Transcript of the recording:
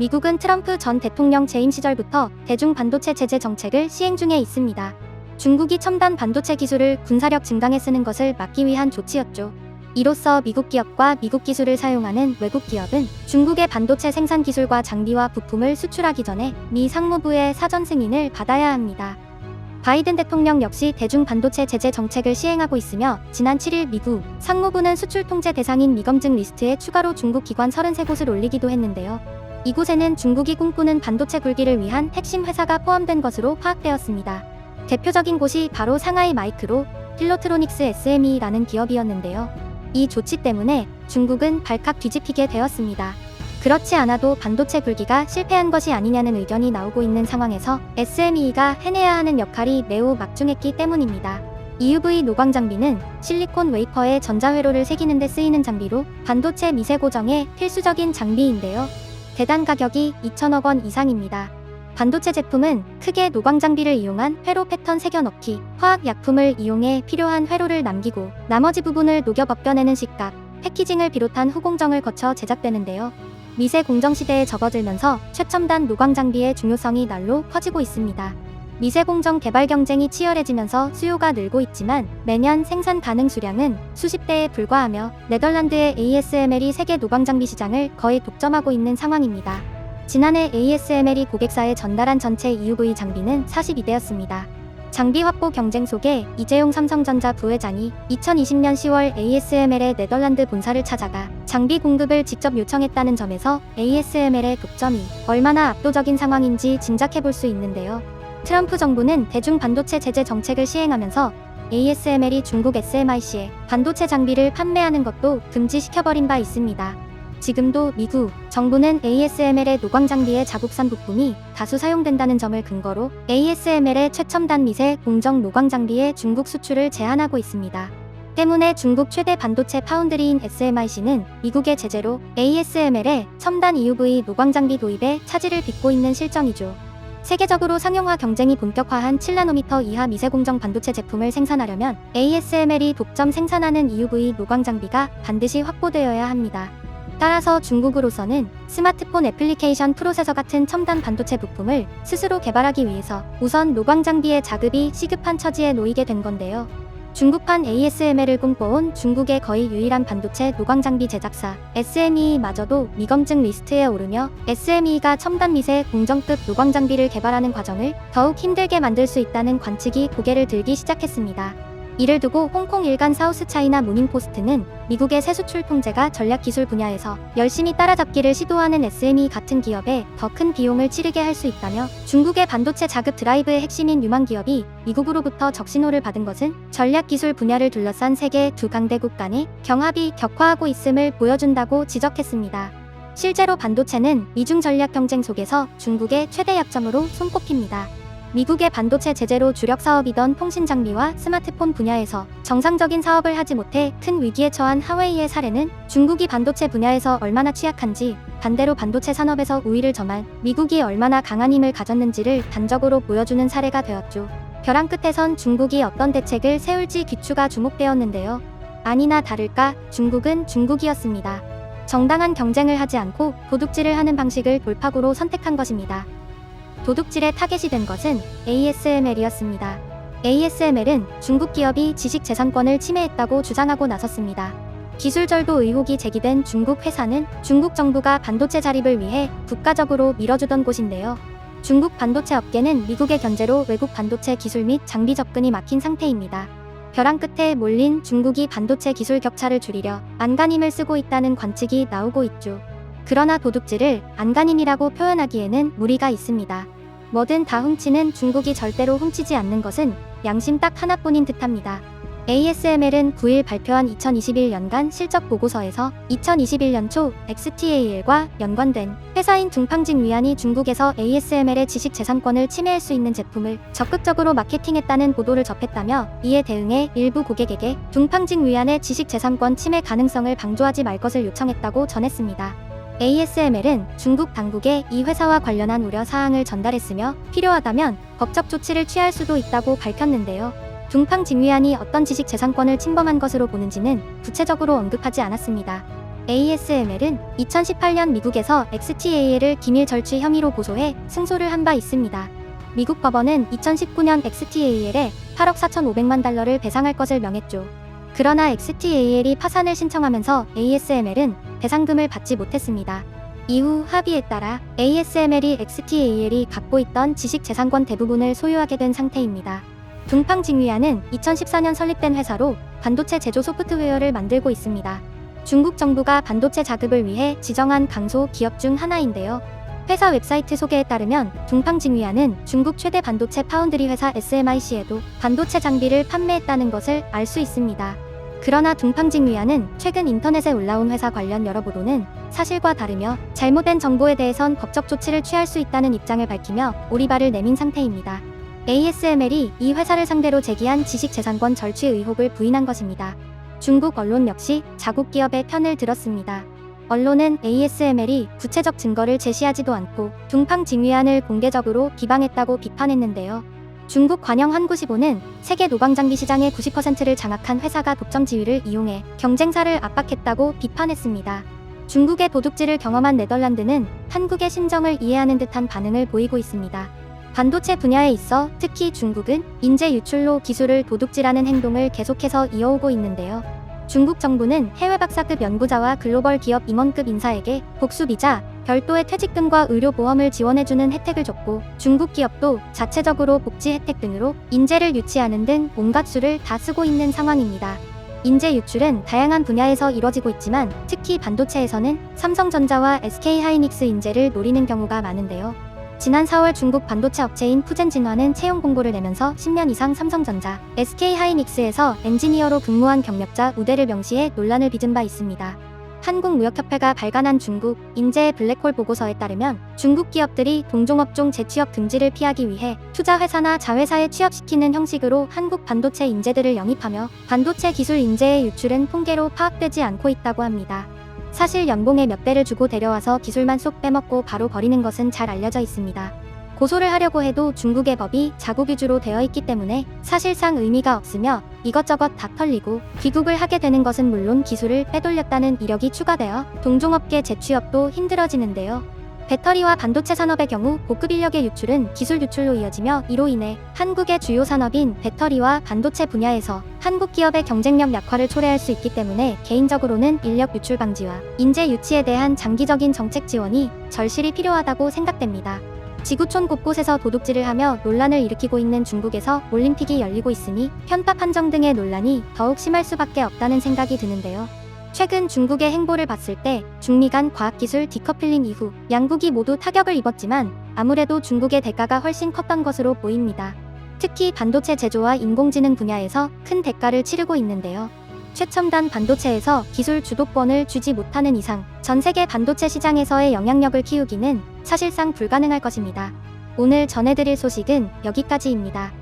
미국은 트럼프 전 대통령 재임 시절부터 대중 반도체 제재 정책을 시행 중에 있습니다. 중국이 첨단 반도체 기술을 군사력 증강에 쓰는 것을 막기 위한 조치였죠. 이로써 미국 기업과 미국 기술을 사용하는 외국 기업은 중국의 반도체 생산 기술과 장비와 부품을 수출하기 전에 미 상무부의 사전 승인을 받아야 합니다. 바이든 대통령 역시 대중 반도체 제재 정책을 시행하고 있으며 지난 7일 미국 상무부는 수출 통제 대상인 미검증 리스트에 추가로 중국 기관 33곳을 올리기도 했는데요. 이곳에는 중국이 꿈꾸는 반도체 굴기를 위한 핵심 회사가 포함된 것으로 파악되었습니다. 대표적인 곳이 바로 상하이 마이크로 필로트로닉스 SME라는 기업이었는데요. 이 조치 때문에 중국은 발칵 뒤집히게 되었습니다. 그렇지 않아도 반도체 굴기가 실패한 것이 아니냐는 의견이 나오고 있는 상황에서 SME가 해내야 하는 역할이 매우 막중했기 때문입니다. EUV 노광 장비는 실리콘 웨이퍼에 전자회로를 새기는 데 쓰이는 장비로 반도체 미세 고정에 필수적인 장비인데요. 대단 가격이 2천억 원 이상입니다. 반도체 제품은 크게 노광 장비를 이용한 회로 패턴 새겨 넣기, 화학 약품을 이용해 필요한 회로를 남기고 나머지 부분을 녹여 벗겨내는 식각, 패키징을 비롯한 후공정을 거쳐 제작되는데요. 미세 공정 시대에 접어들면서 최첨단 노광 장비의 중요성이 날로 커지고 있습니다. 미세 공정 개발 경쟁이 치열해지면서 수요가 늘고 있지만 매년 생산 가능 수량은 수십 대에 불과하며 네덜란드의 ASML이 세계 노광 장비 시장을 거의 독점하고 있는 상황입니다. 지난해 ASML이 고객사에 전달한 전체 EUV 장비는 42대였습니다. 장비 확보 경쟁 속에 이재용 삼성전자 부회장이 2020년 10월 ASML의 네덜란드 본사를 찾아가 장비 공급을 직접 요청했다는 점에서 ASML의 독점이 얼마나 압도적인 상황인지 짐작해 볼 수 있는데요. 트럼프 정부는 대중 반도체 제재 정책을 시행하면서 ASML이 중국 SMIC에 반도체 장비를 판매하는 것도 금지시켜버린 바 있습니다. 지금도 미국 정부는 ASML의 노광 장비의 자국산 부품이 다수 사용된다는 점을 근거로 ASML의 최첨단 미세 공정 노광 장비의 중국 수출을 제한하고 있습니다. 때문에 중국 최대 반도체 파운드리인 SMIC는 미국의 제재로 ASML의 첨단 EUV 노광 장비 도입에 차질을 빚고 있는 실정이죠. 세계적으로 상용화 경쟁이 본격화한 7나노미터 이하 미세공정 반도체 제품을 생산하려면 ASML이 독점 생산하는 EUV 노광 장비가 반드시 확보되어야 합니다. 따라서 중국으로서는 스마트폰 애플리케이션 프로세서 같은 첨단 반도체 부품을 스스로 개발하기 위해서 우선 노광 장비의 자급이 시급한 처지에 놓이게 된 건데요. 중국판 ASML을 꿈꿔온 중국의 거의 유일한 반도체 노광 장비 제작사 SME마저도 미검증 리스트에 오르며 SME가 첨단 미세 공정급 노광 장비를 개발하는 과정을 더욱 힘들게 만들 수 있다는 관측이 고개를 들기 시작했습니다. 이를 두고 홍콩 일간 사우스 차이나 모닝포스트는 미국의 세수출 통제가 전략 기술 분야에서 열심히 따라잡기를 시도하는 SME 같은 기업에 더 큰 비용을 치르게 할 수 있다며 중국의 반도체 자급 드라이브의 핵심인 유망 기업이 미국으로부터 적신호를 받은 것은 전략 기술 분야를 둘러싼 세계 두 강대국 간의 경합이 격화하고 있음을 보여준다고 지적했습니다. 실제로 반도체는 미중 전략 경쟁 속에서 중국의 최대 약점으로 손꼽힙니다. 미국의 반도체 제재로 주력 사업이던 통신 장비와 스마트폰 분야에서 정상적인 사업을 하지 못해 큰 위기에 처한 하웨이의 사례는 중국이 반도체 분야에서 얼마나 취약한지 반대로 반도체 산업에서 우위를 점한 미국이 얼마나 강한 힘을 가졌는지를 단적으로 보여주는 사례가 되었죠. 벼랑 끝에선 중국이 어떤 대책을 세울지 귀추가 주목되었는데요. 아니나 다를까 중국은 중국이었습니다. 정당한 경쟁을 하지 않고 도둑질을 하는 방식을 돌파구로 선택한 것입니다. 도둑질의 타겟이 된 것은 ASML이었습니다. ASML은 중국 기업이 지식 재산권을 침해했다고 주장하고 나섰습니다. 기술절도 의혹이 제기된 중국 회사는 중국 정부가 반도체 자립을 위해 국가적으로 밀어주던 곳인데요. 중국 반도체 업계는 미국의 견제로 외국 반도체 기술 및 장비 접근이 막힌 상태입니다. 벼랑 끝에 몰린 중국이 반도체 기술 격차를 줄이려 안간힘을 쓰고 있다는 관측이 나오고 있죠. 그러나 도둑질을 안간힘이라고 표현하기에는 무리가 있습니다. 뭐든 다 훔치는 중국이 절대로 훔치지 않는 것은 양심 딱 하나뿐인 듯합니다. ASML은 9일 발표한 2021년간 실적 보고서에서 2021년 초 XTAL과 연관된 회사인 둥팡징 위안이 중국에서 ASML의 지식 재산권을 침해할 수 있는 제품을 적극적으로 마케팅했다는 보도를 접했다며 이에 대응해 일부 고객에게 둥팡징 위안의 지식 재산권 침해 가능성을 방조하지 말 것을 요청했다고 전했습니다. ASML은 중국 당국에 이 회사와 관련한 우려 사항을 전달했으며 필요하다면 법적 조치를 취할 수도 있다고 밝혔는데요. 둥팡 징위안이 어떤 지식 재산권을 침범한 것으로 보는지는 구체적으로 언급하지 않았습니다. ASML은 2018년 미국에서 XTAL을 기밀 절취 혐의로 고소해 승소를 한 바 있습니다. 미국 법원은 2019년 XTAL에 8억 4,500만 달러를 배상할 것을 명했죠. 그러나 XTAL이 파산을 신청하면서 ASML은 배상금을 받지 못했습니다. 이후 합의에 따라 ASML이 XTAL이 갖고 있던 지식재산권 대부분을 소유하게 된 상태입니다. 둥팡징위안은 2014년 설립된 회사로 반도체 제조 소프트웨어를 만들고 있습니다. 중국 정부가 반도체 자급을 위해 지정한 강소 기업 중 하나인데요. 회사 웹사이트 소개에 따르면 둥팡징위안은 중국 최대 반도체 파운드리 회사 SMIC에도 반도체 장비를 판매했다는 것을 알 수 있습니다. 그러나 둥팡징위안은 최근 인터넷에 올라온 회사 관련 여러 보도는 사실과 다르며 잘못된 정보에 대해선 법적 조치를 취할 수 있다는 입장을 밝히며 오리발을 내민 상태입니다. ASML이 이 회사를 상대로 제기한 지식재산권 절취 의혹을 부인한 것입니다. 중국 언론 역시 자국 기업의 편을 들었습니다. 언론은 ASML이 구체적 증거를 제시하지도 않고 둥팡징위안을 공개적으로 비방했다고 비판했는데요. 중국 관영 한구시보는 세계 노광 장비 시장의 90%를 장악한 회사가 독점 지위를 이용해 경쟁사를 압박했다고 비판했습니다. 중국의 도둑질을 경험한 네덜란드는 한국의 심정을 이해하는 듯한 반응을 보이고 있습니다. 반도체 분야에 있어 특히 중국은 인재 유출로 기술을 도둑질하는 행동을 계속해서 이어오고 있는데요. 중국 정부는 해외 박사급 연구자와 글로벌 기업 임원급 인사에게 복수 비자, 별도의 퇴직금과 의료보험을 지원해주는 혜택을 줬고 중국 기업도 자체적으로 복지 혜택 등으로 인재를 유치하는 등 온갖 수를 다 쓰고 있는 상황입니다. 인재 유출은 다양한 분야에서 이뤄지고 있지만 특히 반도체에서는 삼성전자와 SK하이닉스 인재를 노리는 경우가 많은데요. 지난 4월 중국 반도체 업체인 푸젠진화는 채용 공고를 내면서 10년 이상 삼성전자, SK하이닉스에서 엔지니어로 근무한 경력자 우대를 명시해 논란을 빚은 바 있습니다. 한국무역협회가 발간한 중국 인재의 블랙홀 보고서에 따르면 중국 기업들이 동종업종 재취업 등지를 피하기 위해 투자회사나 자회사에 취업시키는 형식으로 한국 반도체 인재들을 영입하며 반도체 기술 인재의 유출은 통계로 파악되지 않고 있다고 합니다. 사실 연봉의 몇 배를 주고 데려와서 기술만 쏙 빼먹고 바로 버리는 것은 잘 알려져 있습니다. 고소를 하려고 해도 중국의 법이 자국 위주로 되어 있기 때문에 사실상 의미가 없으며 이것저것 다 털리고 귀국을 하게 되는 것은 물론 기술을 빼돌렸다는 이력이 추가되어 동종업계 재취업도 힘들어지는데요. 배터리와 반도체 산업의 경우 고급 인력의 유출은 기술 유출로 이어지며 이로 인해 한국의 주요 산업인 배터리와 반도체 분야에서 한국 기업의 경쟁력 약화를 초래할 수 있기 때문에 개인적으로는 인력 유출 방지와 인재 유치에 대한 장기적인 정책 지원이 절실히 필요하다고 생각됩니다. 지구촌 곳곳에서 도둑질을 하며 논란을 일으키고 있는 중국에서 올림픽이 열리고 있으니 편파 판정 등의 논란이 더욱 심할 수밖에 없다는 생각이 드는데요. 최근 중국의 행보를 봤을 때 중미 간 과학기술 디커플링 이후 양국이 모두 타격을 입었지만 아무래도 중국의 대가가 훨씬 컸던 것으로 보입니다. 특히 반도체 제조와 인공지능 분야에서 큰 대가를 치르고 있는데요. 최첨단 반도체에서 기술 주도권을 주지 못하는 이상 전 세계 반도체 시장에서의 영향력을 키우기는 사실상 불가능할 것입니다. 오늘 전해드릴 소식은 여기까지입니다.